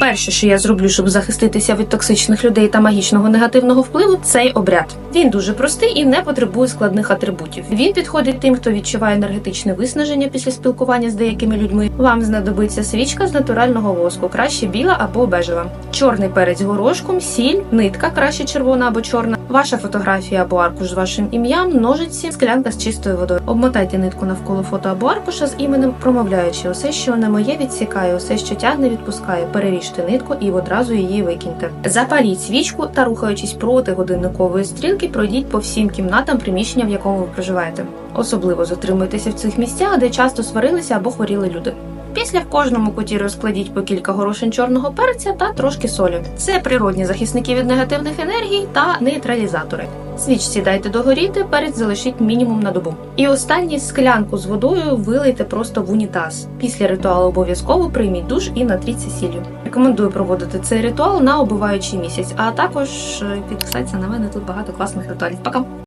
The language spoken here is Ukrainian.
Перше, що я зроблю, щоб захиститися від токсичних людей та магічного негативного впливу, цей обряд. Він дуже простий і не потребує складних атрибутів. Він підходить тим, хто відчуває енергетичне виснаження після спілкування з деякими людьми. Вам знадобиться свічка з натурального воску, краще біла або бежева, чорний перець горошком, сіль, нитка, краще червона або чорна, ваша фотографія або аркуш з вашим ім'ям, ножиці, склянка з чистою водою. Обмотайте нитку навколо фото або аркуша з іменем, промовляючи усе, що не моє, відсікає, усе, що тягне, відпускає. Переріжте нитку і одразу її викиньте. Запаліть свічку та, рухаючись проти годинникової стрілки, пройдіть по всім кімнатам приміщення, в якому ви проживаєте. Особливо затримуйтеся в цих місцях, де часто сварилися або хворіли люди. Після в кожному куті розкладіть по кілька горошин чорного перця та трошки солі. Це природні захисники від негативних енергій та нейтралізатори. Свічці дайте догоріти, перець залишіть мінімум на добу. І останній склянку з водою вилийте просто в унітаз. Після ритуалу обов'язково прийміть душ і натріться сіллю. Рекомендую проводити цей ритуал на обуваючий місяць, а також е, підписатися на мене тут багато класних ритуалів. Пока!